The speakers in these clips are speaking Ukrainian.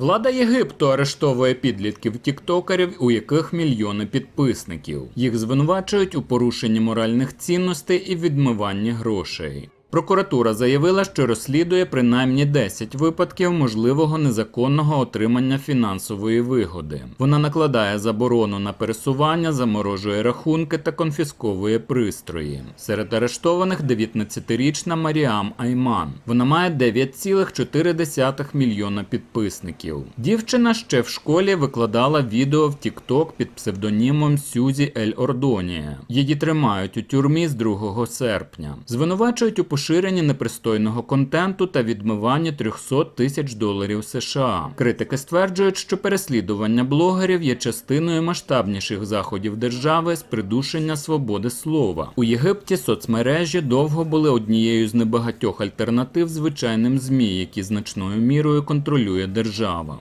Влада Єгипту арештовує підлітків тіктокерів, у яких мільйони підписників. Їх звинувачують у порушенні моральних цінностей і відмиванні грошей. Прокуратура заявила, що розслідує принаймні 10 випадків можливого незаконного отримання фінансової вигоди. Вона накладає заборону на пересування, заморожує рахунки та конфісковує пристрої. Серед арештованих 19-річна Маріам Айман. Вона має 9,4 мільйона підписників. Дівчина ще в школі викладала відео в TikTok під псевдонімом Сюзі Ель Ордонія. Її тримають у тюрмі з 2 серпня. Звинувачують у поширенні непристойного контенту та відмиванні 300 тисяч доларів США. Критики стверджують, що переслідування блогерів є частиною масштабніших заходів держави з придушення свободи слова. У Єгипті соцмережі довго були однією з небагатьох альтернатив звичайним змі, які значною мірою контролює держава.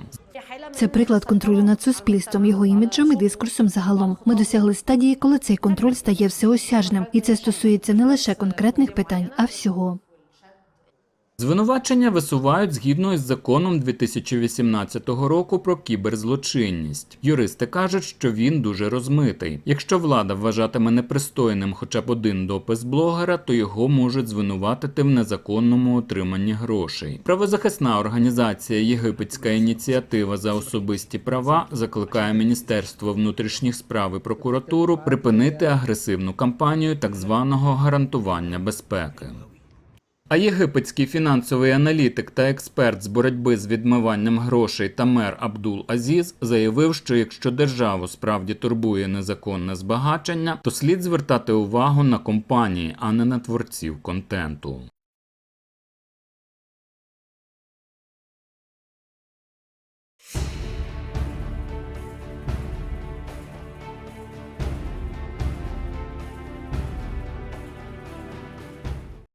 Це приклад контролю над суспільством, його іміджем і дискурсом загалом. Ми досягли стадії, коли цей контроль стає всеосяжним, і це стосується не лише конкретних питань, а всього. Звинувачення висувають згідно із законом 2018 року про кіберзлочинність. Юристи кажуть, що він дуже розмитий. Якщо влада вважатиме непристойним хоча б один допис блогера, то його можуть звинуватити в незаконному отриманні грошей. Правозахисна організація Єгипетська ініціатива за особисті права закликає Міністерство внутрішніх справ і прокуратуру припинити агресивну кампанію так званого гарантування безпеки. А єгипетський фінансовий аналітик та експерт з боротьби з відмиванням грошей Тамер Абдул Азіз заявив, що якщо державу справді турбує незаконне збагачення, то слід звертати увагу на компанії, а не на творців контенту.